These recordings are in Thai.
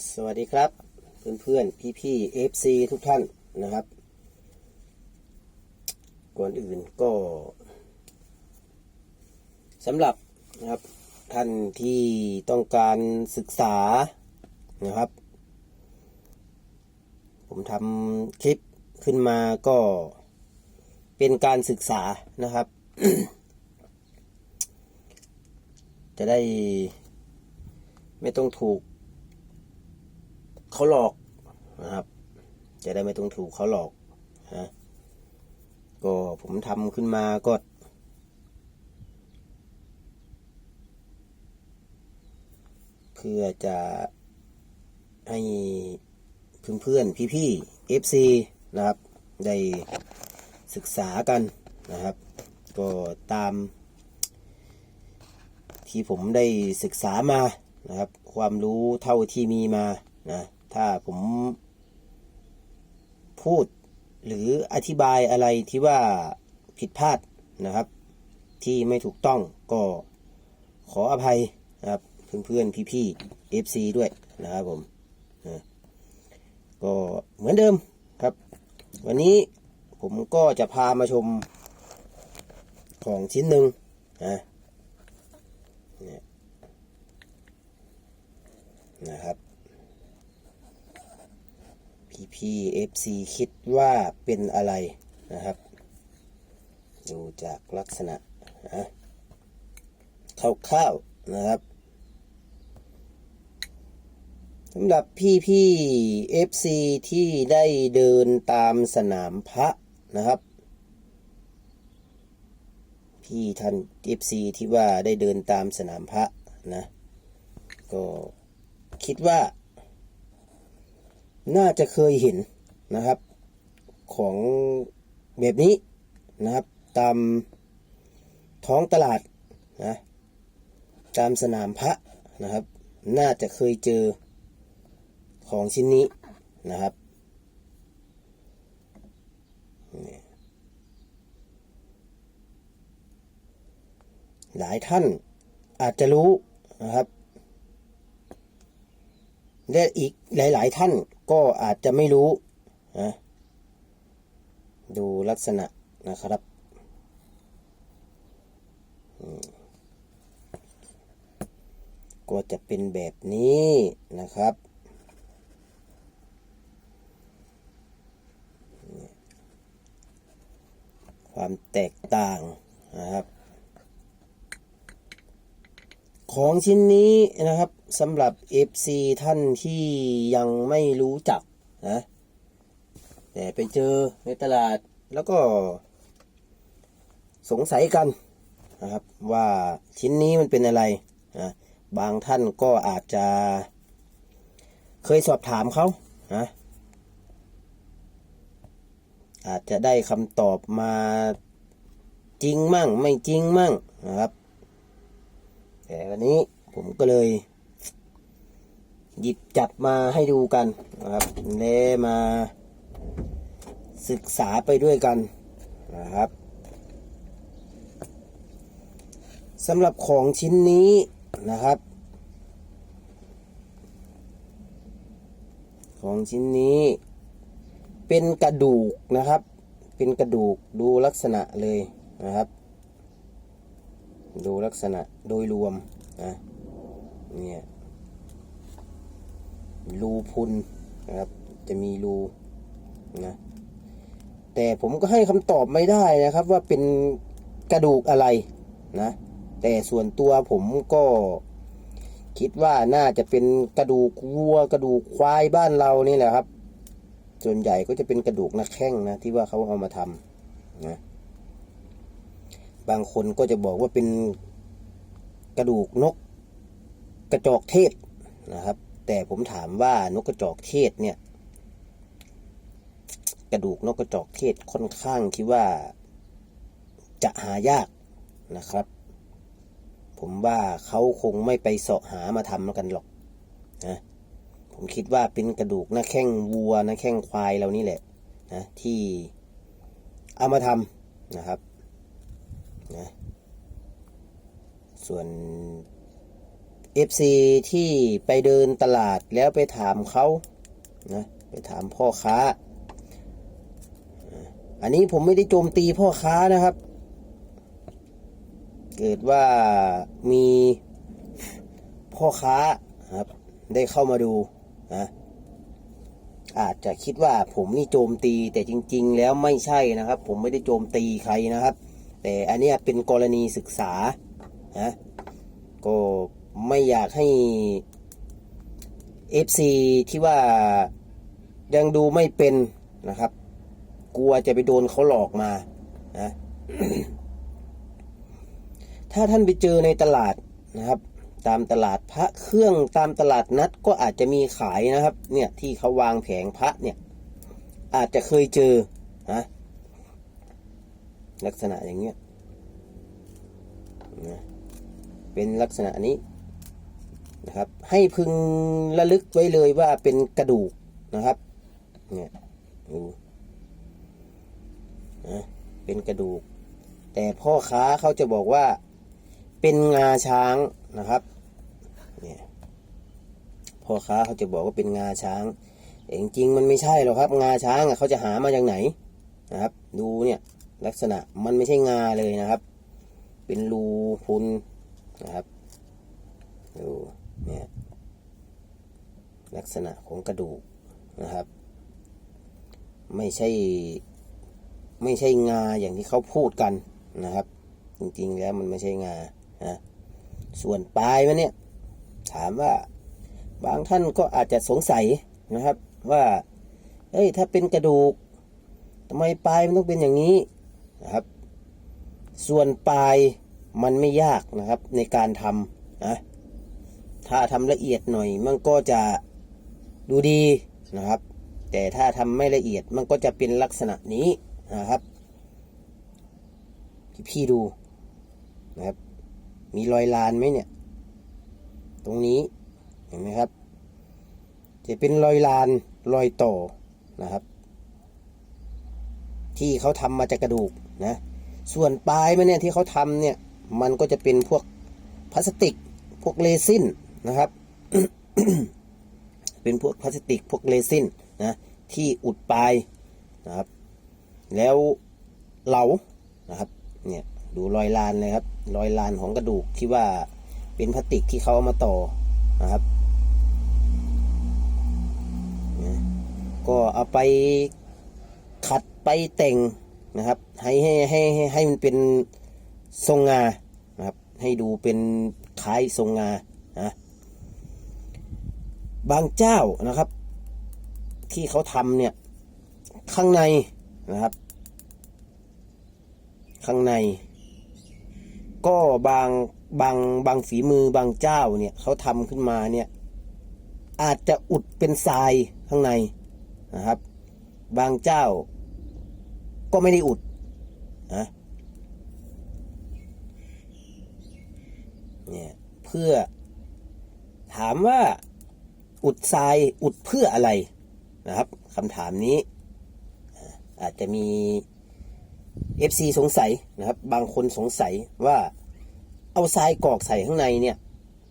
สวัสดีครับ เพื่อนเพื่อนพี่พี่เอฟซีทุกท่านนะครับ ก่อนอื่นก็สำหรับนะครับท่านที่ต้องการศึกษานะครับ ผมทำคลิปขึ้นมาก็เป็นการศึกษานะครับ จะได้ไม่ต้องถูก เขาหลอกนะครับ จะได้ไม่ต้องถูกเขาหลอกนะก็ผมทำขึ้นมาก็ เพื่อจะให้เพื่อนๆพี่ๆ FC นะครับ ได้ศึกษากันนะครับ ก็ตาม ที่ผมได้ศึกษามานะครับ ความรู้เท่าที่มีมานะ ถ้าผมพูดหรืออธิบายอะไรที่ว่าผิดพลาดนะครับ ที่ไม่ถูกต้องก็ขออภัยนะครับเพื่อนๆพี่ๆ FC ด้วยนะครับผมนะก็เหมือนเดิมครับ วันนี้ผมก็จะพามาชมของชิ้นหนึ่งนะนะครับ พี่เอฟซีคิดว่าเป็นอะไรนะครับ ดูจากลักษณะนะคร่าวๆนะครับสำหรับพี่พี่เอฟซีที่ได้เดินตามสนามพระนะครับ พี่ท่านเอฟซีที่ว่าได้เดินตามสนามพระนะ ก็คิดว่า น่าจะเคยเห็นนะครับ ของแบบนี้นะครับ ตามท้องตลาดนะตามสนามพระนะครับ น่าจะเคยเจอของชิ้นนี้นะครับหลายท่านอาจจะรู้นะครับ และอีกหลาย ๆ ท่านก็อาจจะไม่รู้นะดูลักษณะนะครับก็จะเป็นแบบนี้นะครับ ความแตกต่างนะครับ ของชิ้นนี้นะครับสำหรับ FC ท่านที่ยังไม่รู้จักนะแต่ไปเจอในตลาดแล้วก็สงสัยกันนะครับว่าชิ้นนี้มันเป็นอะไรนะบางท่านก็อาจจะเคยสอบถามเขานะอาจจะได้คำตอบมาจริงมั่งไม่จริงมั่งนะครับ แต่วันนี้ผมก็เลย หยิบจับมาให้ดูกันนะครับและมาศึกษาไปด้วยกันนะครับสำหรับของชิ้นนี้นะครับ ของชิ้นนี้ เป็นกระดูกนะครับ เป็นกระดูกดูลักษณะเลยนะครับ ดูลักษณะโดยรวมนะเนี่ยรูพุนนะครับ จะมีรูนะแต่ผมก็ให้คำตอบไม่ได้นะครับ ว่าเป็นกระดูกอะไรนะ แต่ส่วนตัวผมก็คิดว่าน่าจะเป็นกระดูกวัว กระดูกควายบ้านเรานี่แหละครับ ส่วนใหญ่ก็จะเป็นกระดูกนักแข้งนะที่ว่าเขาเอามาทำนะ บางคนก็จะบอกว่าเป็นกระดูกนกกระจอกเทศนะครับ แต่ผมถามว่านกกระจอกเทศเนี่ย กระดูกนกกระจอกเทศค่อนข้างที่ว่าจะหายากนะครับ ผมว่าเขาคงไม่ไปเสาะหามาทำกันหรอกนะผมคิดว่าเป็นกระดูกหน้าแข้งวัวหน้าแข้งควายเรานี่แหละนะที่เอามาทำนะครับ นะส่วน FC ที่ไปเดินตลาดแล้วไปถามเขานะไปถามพ่อค้า อันนี้ผมไม่ได้โจมตีพ่อค้านะครับ เกิดว่ามีพ่อค้าครับ ได้เข้ามาดูนะอาจจะคิดว่าผมนี่โจมตีแต่จริง ๆ แล้วไม่ใช่นะครับ ผมไม่ได้โจมตีใครนะครับ แต่อันนี้เป็นกรณีศึกษานะก็ไม่อยากให้ FC ที่ว่ายังดูไม่เป็นนะครับ กลัวจะไปโดนเขาหลอกมานะถ้าท่านไปเจอในตลาดนะครับ ตามตลาดพระเครื่องตามตลาดนัดก็อาจจะมีขายนะครับ เนี่ยที่เขาวางแผงพระเนี่ย อาจจะเคยเจอนะ ลักษณะอย่างเงี้ยนะเป็นลักษณะนี้นะครับ ให้พึงระลึกไว้เลยว่าเป็นกระดูกนะครับเนี่ยดูนะเป็นกระดูก แต่พ่อค้าเขาจะบอกว่าเป็นงาช้างนะครับเนี่ยพ่อค้าเขาจะบอกว่าเป็นงาช้างแต่จริงๆมันไม่ใช่หรอกครับ งาช้างเขาจะหามาจากไหนนะครับ ดูเนี่ย ลักษณะมันไม่ใช่งาเลยนะครับ เป็นรูพุนนะครับดูเนี่ยลักษณะของกระดูกนะครับ ไม่ใช่ไม่ใช่งาอย่างที่เขาพูดกันนะครับ จริงๆแล้วมันไม่ใช่งานะส่วนปลายมันเนี่ยถามว่าบางท่านก็อาจจะสงสัยนะครับว่า เอ้ยถ้าเป็นกระดูกทำไมปลายมันต้องเป็นอย่างนี้ นะครับ ส่วนปลายมันไม่ยากนะครับในการทำนะถ้าทำละเอียดหน่อยมันก็จะดูดีนะครับ แต่ถ้าทำไม่ละเอียดมันก็จะเป็นลักษณะนี้นะครับพี่พี่ดูนะครับ มีรอยลานไหมเนี่ย ตรงนี้เห็นไหมครับ จะเป็นรอยลานรอยต่อนะครับ ที่เขาทำมาจากกระดูก นะส่วนปลายมันเนี่ยที่เขาทำเนี่ยมันก็จะเป็นพวกพลาสติกพวกเรซินนะครับ เป็นพวกพลาสติกพวกเรซินนะที่อุดปลายนะครับ แล้วเหลานะครับเนี่ยดูรอยลานเลยครับ รอยลานของกระดูกที่ว่าเป็นพลาสติกที่เขาเอามาต่อนะครับก็เอาไปขัดไปแต่ง นะครับ ให้ให้ให้ให้ให้มันเป็นทรงงานะครับ ให้ดูเป็นคล้ายทรงงานะบางเจ้านะครับ ที่เขาทำเนี่ยข้างในนะครับ ข้างใน ก็บางบางบางฝีมือบางเจ้าเนี่ยเขาทำขึ้นมาเนี่ย อาจจะอุดเป็นทรายข้างในนะครับ บางเจ้า ก็ไม่ได้อุดนะเนี่ยเพื่อ ถามว่าอุดทรายอุดเพื่ออะไรนะครับคำถามนี้ อาจจะมี FC สงสัยนะครับ บางคนสงสัยว่าเอาทรายกรอกใส่ข้างในเนี่ย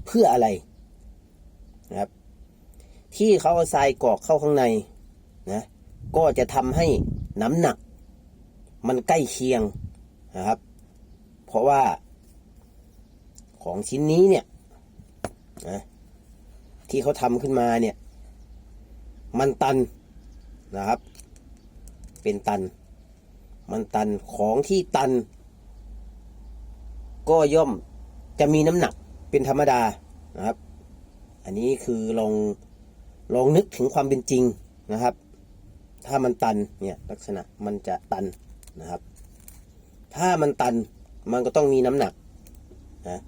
เพื่ออะไรนะครับ ที่เขาเอาทรายกรอกเข้าข้างในนะก็จะทำให้น้ำหนัก มันใกล้เคียงนะครับ เพราะว่าของชิ้นนี้เนี่ยนะที่เขาทำขึ้นมาเนี่ย มันตันนะครับ เป็นตัน มันตันของที่ตัน ก็ย่อมจะมีน้ำหนักเป็นธรรมดานะครับ อันนี้คือลองลองนึกถึงความเป็นจริงนะครับ ถ้ามันตันเนี่ยลักษณะมันจะตัน นะครับ ถ้ามันตันมันก็ต้องมีน้ำหนักนะ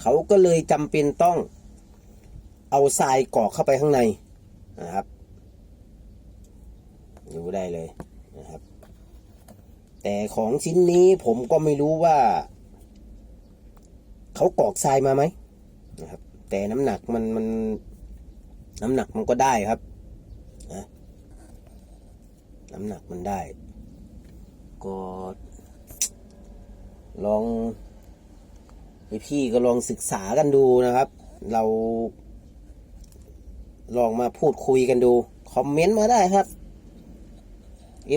เขาก็เลยจำเป็นต้องเอาทรายกรอกเข้าไปข้างในนะครับดูได้เลยนะครับ แต่ของชิ้นนี้ผมก็ไม่รู้ว่า เขากรอกทรายมาไหมนะครับ แต่น้ำหนักมันมันน้ำหนักมันก็ได้ครับนะน้ำหนักมันได้ ก็ลองพี่ก็ลองศึกษากันดูนะครับ เรา ลองมาพูดคุยกันดู คอมเมนต์มาได้ครับ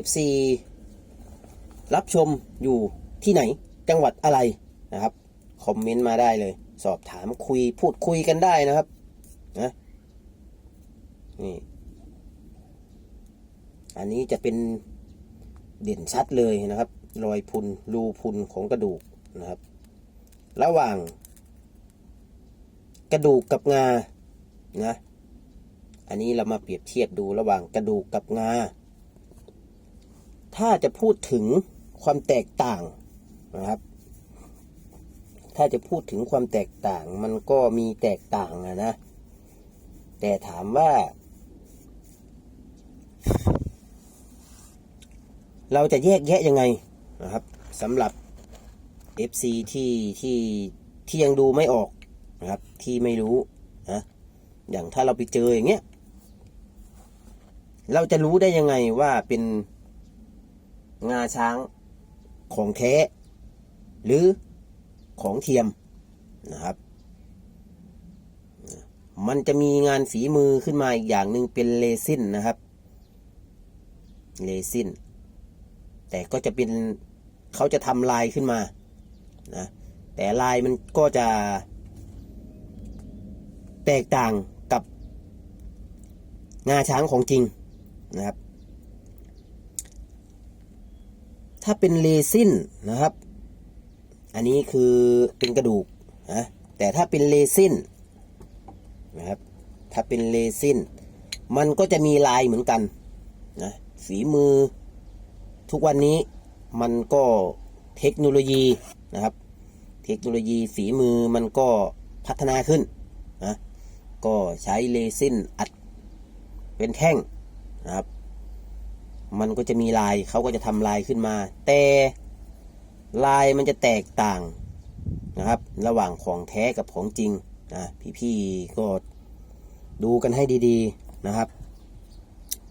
FC รับชมอยู่ที่ไหนจังหวัดอะไรนะครับ คอมเมนต์มาได้เลย สอบถามคุยพูดคุยกันได้นะครับนะนี่ อันนี้จะเป็น เด่นชัดเลยนะครับ รอยพุนรูพุนของกระดูกนะครับ ระหว่าง กระดูกกับงานะอันนี้เรามาเปรียบเทียบดูระหว่างกระดูกกับงา ถ้าจะพูดถึงความแตกต่างนะครับ ถ้าจะพูดถึงความแตกต่างมันก็มีแตกต่างอะนะ แต่ถามว่า เราจะแยกแยะยังไงนะครับสำหรับ FC ที่ที่ที่ยังดูไม่ออกนะครับ ที่ไม่รู้นะอย่างถ้าเราไปเจออย่างเงี้ยเราจะรู้ได้ยังไงว่าเป็นงาช้างของแท้ หรือของเทียมนะครับ มันจะมีงานฝีมือขึ้นมาอีกอย่างหนึ่งเป็นเลซินนะครับ เลซิน แต่ก็จะเป็นเขาจะทำลายขึ้นมานะแต่ลายมันก็จะ แตกต่างกับงาช้างของจริงนะครับ ถ้าเป็นเลซินนะครับ อันนี้คือเป็นกระดูกนะแต่ถ้าเป็นเลซินนะครับถ้าเป็นเลซินมันก็จะมีลายเหมือนกันนะฝีมือ ทุกวันนี้มันก็เทคโนโลยีนะครับ เทคโนโลยีฝีมือมันก็พัฒนาขึ้นนะก็ใช้เลซินอัดเป็นแท่งนะครับ มันก็จะมีลายเขาก็จะทำลายขึ้นมา แต่ลายมันจะแตกต่างนะครับ ระหว่างของแท้กับของจริงนะพี่ๆก็ดูกันให้ดีๆนะครับ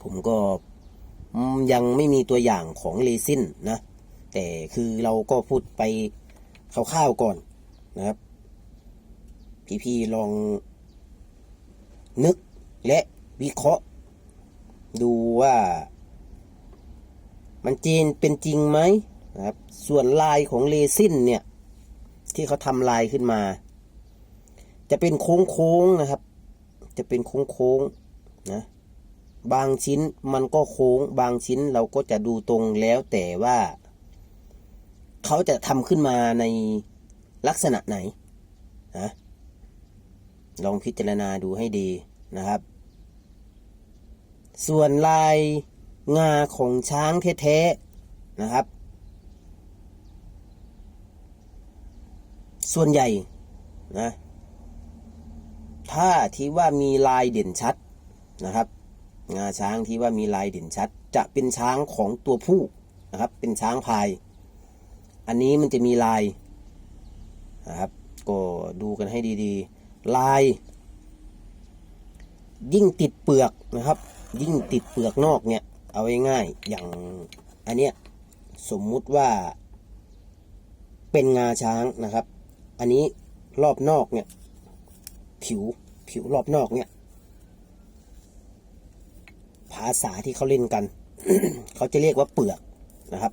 ผมก็ ยังไม่มีตัวอย่างของเลซินนะ แต่คือเราก็พูดไปคร่าวๆก่อนนะครับ พี่ๆลองนึกและวิเคราะห์ ดูว่า มันจีนเป็นจริงไหมนะครับ ส่วนลายของเลซินเนี่ย ที่เขาทำลายขึ้นมา จะเป็นโค้งๆนะครับ จะเป็นโค้งๆนะ บางชิ้นมันก็โค้ง บางชิ้นเราก็จะดูตรงแล้วแต่ว่า เขาจะทำขึ้นมาในลักษณะไหนนะลองพิจารณาดูให้ดีนะครับ ส่วนลายงาของช้างแท้ๆนะครับ ส่วนใหญ่นะถ้าที่ว่ามีลายเด่นชัดนะครับ งาช้างที่ว่ามีลายเด่นชัด จะเป็นช้างของตัวผู้นะครับ เป็นช้างพาย อันนี้มันจะมีลายนะครับ ก็ดูกันให้ดีๆ ลาย ยิ่งติดเปลือกนะครับ ยิ่งติดเปลือกนอกเนี่ย เอาง่ายๆอย่างอันเนี้ยสมมุติว่า เป็นงาช้างนะครับ อันนี้รอบนอกเนี่ย ผิวผิวรอบนอกเนี่ยาษาที่เขาเล่นกัน เขาจะเรียกว่าเปลือกนะครับ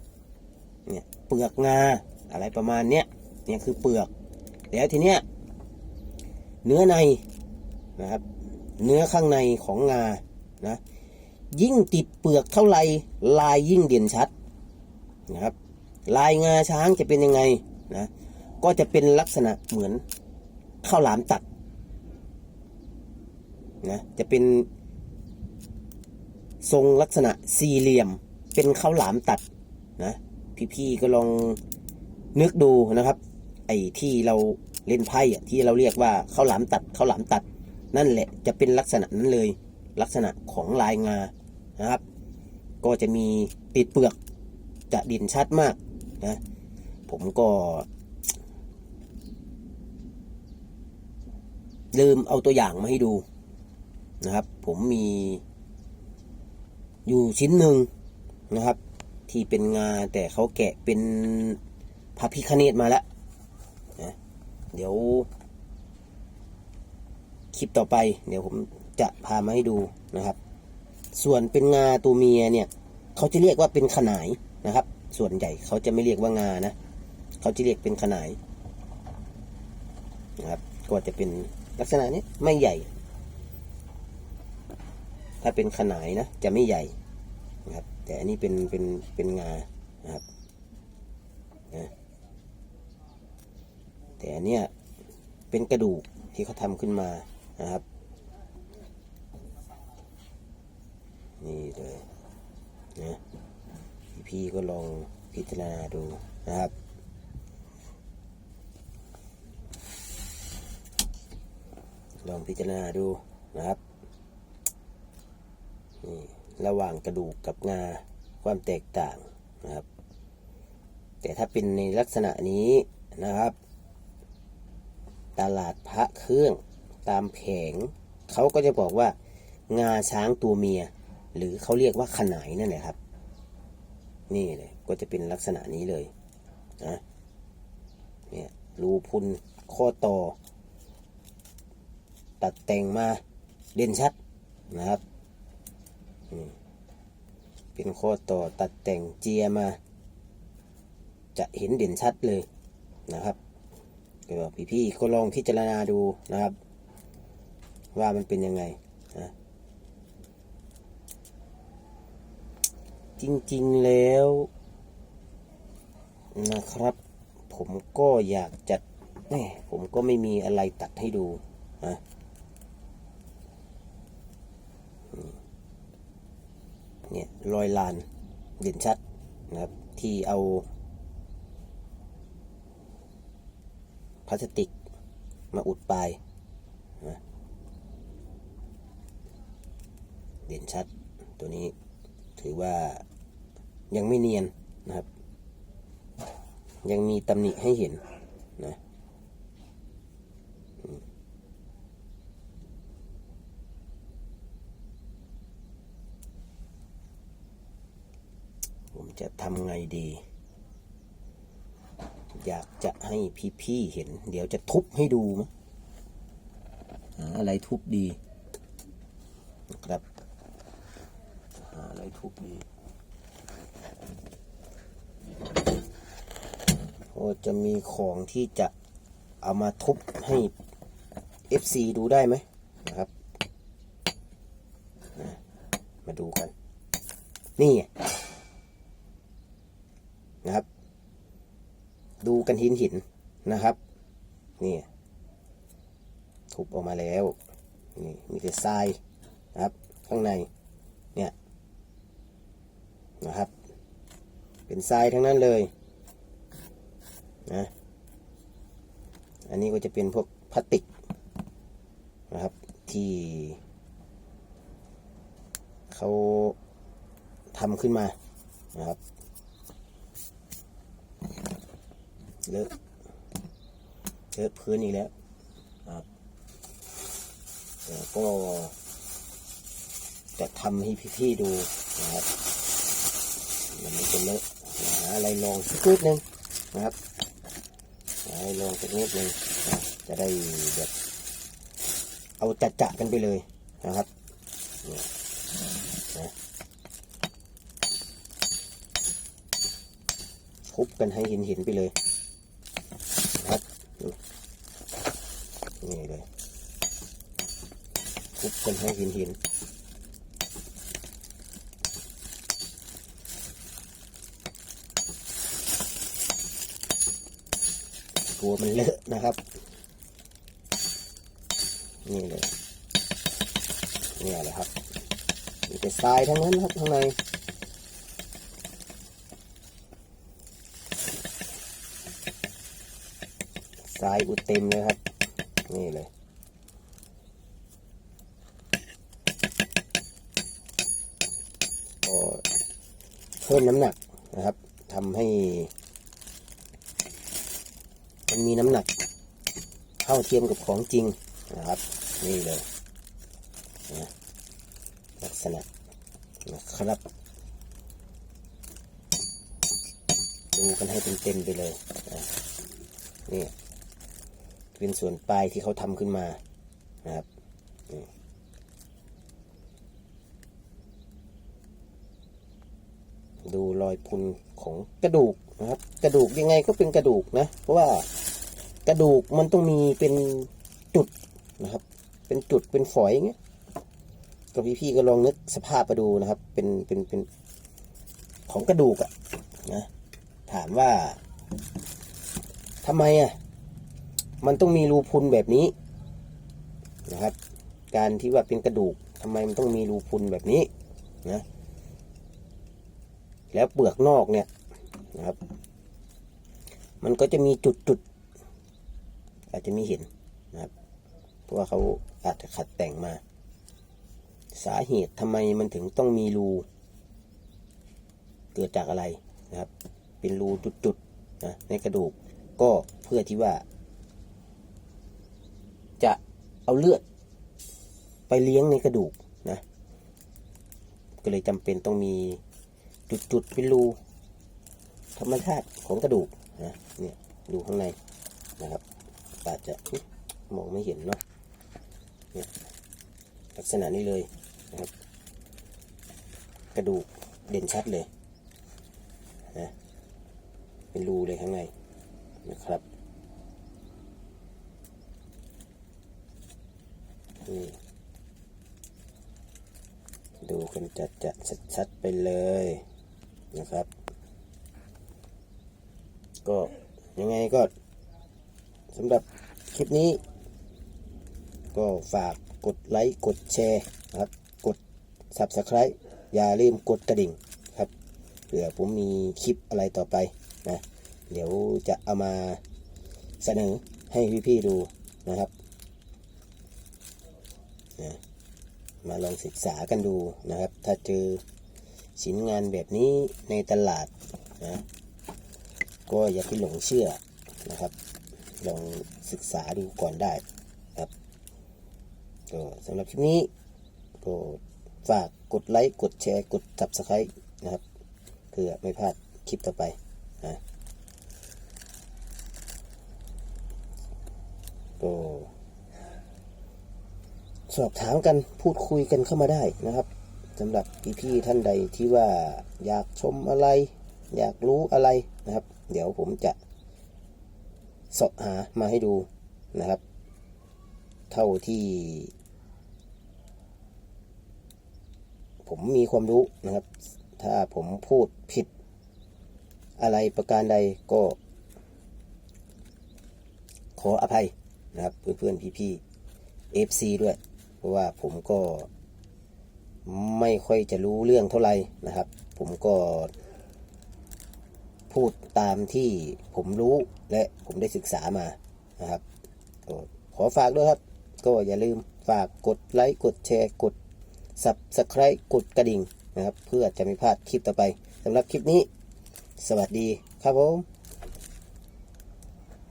เนี่ยเปลือกงาอะไรประมาณเนี้ย เนี่ยคือเปลือก แล้วทีเนี้ยเนื้อในนะครับ เนื้อข้างในของงา นะ ยิ่งติดเปลือกเท่าไหร่ลายยิ่งเด่นชัดนะครับ ลายงาช้างจะเป็นยังไงนะ ก็จะเป็นลักษณะเหมือนข้าวหลามตัดนะ จะเป็น ทรงลักษณะสี่เหลี่ยม เป็นข้าวหลามตัดนะพี่ๆก็ลองนึกดูนะครับ ไอ้ที่เราเล่นไพ่อะที่เราเรียกว่าข้าวหลามตัดข้าวหลามตัด นั่นแหละจะเป็นลักษณะนั้นเลย ลักษณะของลายงานะครับ ก็จะมีติดเปลือกจะด่นชัดมากนะผมก็ลืมเอาตัวอย่างมาให้ดูนะครับ ผมมี อยู่ชิ้นหนึ่งนะครับ ที่เป็นงาแต่เขาแกะเป็นพระพิคเนตมาแล้วนะเดี๋ยว คลิปต่อไป เดี๋ยวผมจะพามาให้ดูนะครับ ส่วนเป็นงาตัวเมียเนี่ยเขาจะเรียกว่าเป็นขนายนะครับ ส่วนใหญ่เขาจะไม่เรียกว่างานะเขาจะเรียกเป็นขนายนะครับก็จะเป็นลักษณะนี้ไม่ใหญ่ ถ้าเป็นขนายนะจะไม่ใหญ่นะครับ แต่อันนี้เป็นเป็นเป็นงานะครับนะแต่อันเนี้ยเป็นกระดูกที่เขาทำขึ้นมานะครับนี่เลยนะพี่ก็ลองพิจารณาดูนะครับลองพิจารณาดูนะครับ นี่ระหว่างกระดูกกับงาความแตกต่างนะครับ แต่ถ้าเป็นในลักษณะนี้นะครับ ตลาดพระเครื่องตามแผงเขาก็จะบอกว่างาช้างตัวเมีย หรือเขาเรียกว่าขนายนั่นแหละครับ นี่เลยก็จะเป็นลักษณะนี้เลยนะเนี่ยรูพุนข้อต่อ ตัดแต่งมาเด่นชัดนะครับ อืมเป็นข้อต่อตัดแต่งเจียมา จะเห็นเด่นชัดเลยนะครับก็พี่ๆก็ลองพิจารณาดูนะครับ ว่ามันเป็นยังไงนะจริงๆแล้วนะครับ ผมก็อยากจัดแม่ผมก็ไม่มีอะไรตัดให้ดูนะอืม เนี่ยรอยลานเด่นชัดนะครับ ที่เอาพลาสติกมาอุดปลายนะเด่นชัดตัวนี้ถือว่ายังไม่เนียนนะครับ ยังมีตำหนิให้เห็นนะอืมผม จะทำไงดี อยากจะให้พี่ๆเห็น เดี๋ยวจะทุบให้ดูมั้ยหาอะไรทุบดีนะครับหาอะไรทุบดีโอ้จะมีของที่จะเอามาทุบให้ FC ดูได้ไหมนะครับ มาดูกัน นี่ไงนะครับ ดู กันหินหินนะครับนี่ทุบออกมาแล้วนี่มีแต่ทรายนะครับ ข้างในเนี่ยนะครับ เป็นทรายทั้งนั้นเลยนะอันนี้ก็จะเป็นพวกพลาสติกนะครับที่เขาทำขึ้นมานะครับ เลอะเลอะพื้นอีกแล้วครับแล้วก็จะทำให้พี่ๆดูนะครับมันไม่เป็นเลอะหาอะไรลองสักนิดนึงนะครับหาอะไรลองสักนิดนึงนะจะได้แบบเอาจัดจะกันไปเลยนะครับเนี่ยนะทุบกันให้ห็นเห็นๆไปเลยนะครับดู นี่เลยทุบกันให้ห็นห็นกลัวมันเลอะนะครับ นี่เลยนี่แหละครับมีแต่ทรายทั้งนั้นครับข้างในทรายอุดเต็มเลยครับ นี่เลย ก็เพิ่มน้ำหนักนะครับทำให้ มันมีน้ำหนักเท่าเทียมกับของจริงนะครับ นี่เลยนะลักษณะนะครับ ดูกันให้เต็มๆไปเลยนะนี่ เป็นส่วนปลายที่เขาทำขึ้นมานะครับดูรอยพุนของกระดูกนะครับ กระดูกยังไงก็เป็นกระดูกนะ เพราะว่ากระดูกมันต้องมีเป็นจุดนะครับ เป็นจุดเป็นฝอยอย่างเงี้ยก็พี่ๆก็ลองนึกสภาพมาดูนะครับ เป็นเป็นเป็นของกระดูกอะนะถามว่าทำไมอะ มันต้องมีรูพุนแบบนี้นะครับ การที่ว่าเป็นกระดูกทำไมมันต้องมีรูพุนแบบนี้นะแล้วเปลือกนอกเนี่ยนะครับ มันก็จะมีจุดจุดอาจจะมีเห็นนะครับ เพราะว่าเขาอาจจะขัดแต่งมา สาเหตุทำไมมันถึงต้องมีรู เกิดจากอะไรนะครับ เป็นรูจุดๆนะในกระดูกก็เพื่อที่ว่า เอาเลือด ไปเลี้ยงในกระดูกนะ ก็เลยจำเป็นต้องมีจุดๆเป็นรูธรรมชาติของกระดูกนะเนี่ยดูข้างในนะครับอาจจะมองไม่เห็นเนาะเนี่ยลักษณะนี้เลยนะครับ กระดูกเด่นชัดเลยนะเป็นรูเลยข้างในนะครับ นี่ดูกันจัดจัดชัดๆไปเลยนะครับ ก็ยังไงก็สำหรับคลิปนี้ ก็ฝากกดไลค์กดแชร์นะครับ กด Subscribe อย่าลืมกดกระดิ่งครับเผื่อผมมีคลิปอะไรต่อไปนะเดี๋ยวจะเอามาเสนอให้พี่ๆดูนะครับ นะมาลองศึกษากันดูนะครับ ถ้าเจอสินงานแบบนี้ในตลาดนะก็อย่าไปหลงเชื่อนะครับ ลองศึกษาดูก่อนได้ครับก็สำหรับคลิปนี้ก็ฝากกดไลค์ กดแชร์ กด subscribe นะครับ เพื่อไม่พลาดคลิปต่อไปนะก็ สอบถามกันพูดคุยกันเข้ามาได้นะครับสำหรับพี่ๆท่านใดที่ว่าอยากชมอะไร อยากรู้อะไรนะครับ เดี๋ยวผมจะสาะหามาให้ดูนะครับ เท่าที่ ผมมีความรู้นะครับ ถ้าผมพูดผิดอะไรประการใดก็ ขออภัยนะครับเพื่อนๆพี่ๆ FC ด้วย ราะว่าผมก็ไม่ค่อยจะรู้เรื่องเท่าไหร่นะครับ ผมก็พูดตามที่ผมรู้และผมได้ศึกษามานะครับก็ขอฝากด้วยครับ ก็อย่าลืมฝากกดไลค์กดแชร์กด Subscribe กดกระดิ่งนะครับ เพื่อจะไม่พลาดคลิปต่อไปสำหรับคลิปนี้ สวัสดีครับผม